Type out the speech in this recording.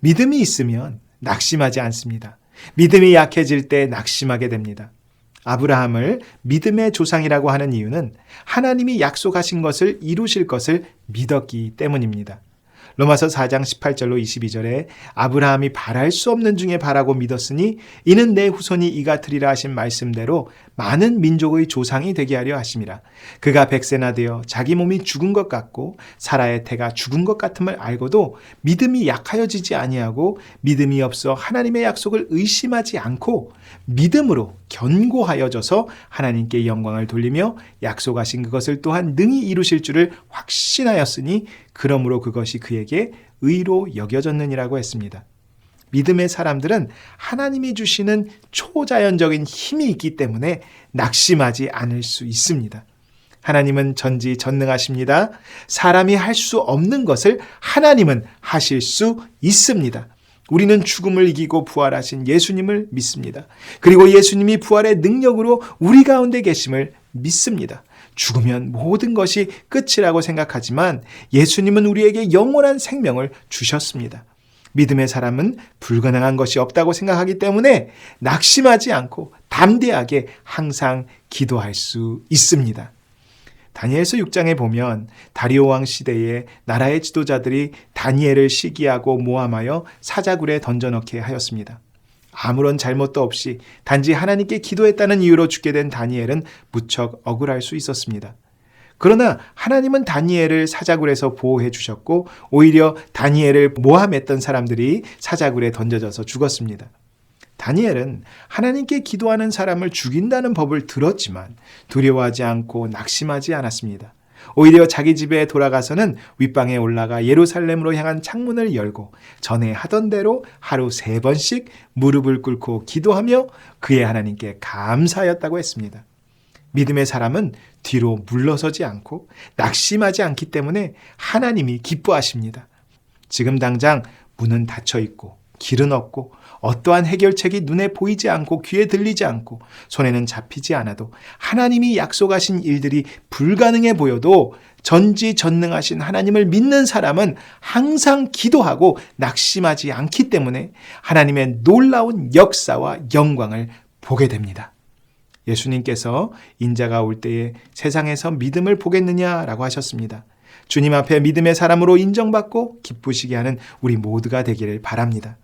믿음이 있으면 낙심하지 않습니다. 믿음이 약해질 때 낙심하게 됩니다. 아브라함을 믿음의 조상이라고 하는 이유는 하나님이 약속하신 것을 이루실 것을 믿었기 때문입니다. 로마서 4장 18절로 22절에 아브라함이 바랄 수 없는 중에 바라고 믿었으니 이는 내 후손이 이같으리라 하신 말씀대로 많은 민족의 조상이 되게 하려 하심이라. 그가 백세나 되어 자기 몸이 죽은 것 같고 사라의 태가 죽은 것 같음을 알고도 믿음이 약하여지지 아니하고 믿음이 없어 하나님의 약속을 의심하지 않고 믿음으로 견고하여져서 하나님께 영광을 돌리며 약속하신 그것을 또한 능히 이루실 줄을 확신하였으니 그러므로 그것이 그에게 의로 여겨졌느니라고 했습니다. 믿음의 사람들은 하나님이 주시는 초자연적인 힘이 있기 때문에 낙심하지 않을 수 있습니다. 하나님은 전지 전능하십니다. 사람이 할 수 없는 것을 하나님은 하실 수 있습니다. 우리는 죽음을 이기고 부활하신 예수님을 믿습니다. 그리고 예수님이 부활의 능력으로 우리 가운데 계심을 믿습니다. 죽으면 모든 것이 끝이라고 생각하지만 예수님은 우리에게 영원한 생명을 주셨습니다. 믿음의 사람은 불가능한 것이 없다고 생각하기 때문에 낙심하지 않고 담대하게 항상 기도할 수 있습니다. 다니엘서 6장에 보면 다리오 왕 시대에 나라의 지도자들이 다니엘을 시기하고 모함하여 사자굴에 던져넣게 하였습니다. 아무런 잘못도 없이 단지 하나님께 기도했다는 이유로 죽게 된 다니엘은 무척 억울할 수 있었습니다. 그러나 하나님은 다니엘을 사자굴에서 보호해 주셨고 오히려 다니엘을 모함했던 사람들이 사자굴에 던져져서 죽었습니다. 다니엘은 하나님께 기도하는 사람을 죽인다는 법을 들었지만 두려워하지 않고 낙심하지 않았습니다. 오히려 자기 집에 돌아가서는 윗방에 올라가 예루살렘으로 향한 창문을 열고 전에 하던 대로 하루 세 번씩 무릎을 꿇고 기도하며 그의 하나님께 감사하였다고 했습니다. 믿음의 사람은 뒤로 물러서지 않고 낙심하지 않기 때문에 하나님이 기뻐하십니다. 지금 당장 문은 닫혀 있고 길은 없고 어떠한 해결책이 눈에 보이지 않고 귀에 들리지 않고 손에는 잡히지 않아도 하나님이 약속하신 일들이 불가능해 보여도 전지전능하신 하나님을 믿는 사람은 항상 기도하고 낙심하지 않기 때문에 하나님의 놀라운 역사와 영광을 보게 됩니다. 예수님께서 인자가 올 때에 세상에서 믿음을 보겠느냐라고 하셨습니다. 주님 앞에 믿음의 사람으로 인정받고 기쁘시게 하는 우리 모두가 되기를 바랍니다.